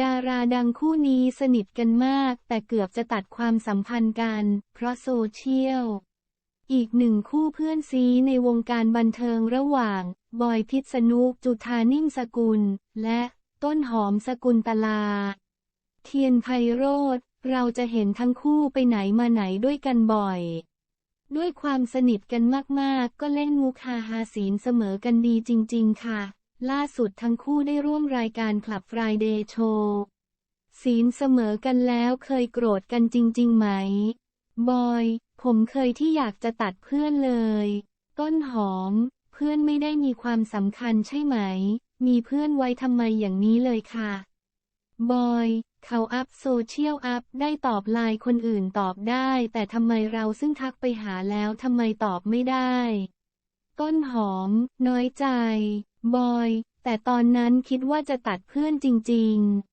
ดาราดังคู่นี้สนิทกันมาก แต่เกือบจะตัดความสัมพันธ์กัน เพราะโซเชียล อีกหนึ่งคู่เพื่อนซีในวงการบันเทิงระหว่าง บอยพิษณุจุธานิ่มสกุล และต้นหอมสกุลตลา เทียนไพโรธเราจะเห็นทั้งคู่ไปไหนมาไหนด้วยกันบ่อย ด้วยความสนิทกันมากๆ ก็เล่นมุกฮาฮาศีลเสมอกันดีจริง ๆ ค่ะ ล่าสุดทั้งคู่ได้ร่วมรายการคลับ Friday Show ศีลเสมอกันแล้วเคยโกรธกันจริง ๆ ไหม บอย ผมเคยที่อยากจะตัดเพื่อนเลย ต้นหอม เพื่อนไม่ได้มีความสำคัญใช่ไหม มีเพื่อนไว้ทำไมอย่างนี้เลยค่ะ บอย เขาอัพโซเชียลอัพได้ตอบไลน์คนอื่นตอบได้ แต่ทำไมเราซึ่งทักไปหาแล้วทำไมตอบไม่ได้ ต้นหอม น้อยใจ บอย แต่ตอนนั้นคิดว่าจะตัดเพื่อนจริง ๆ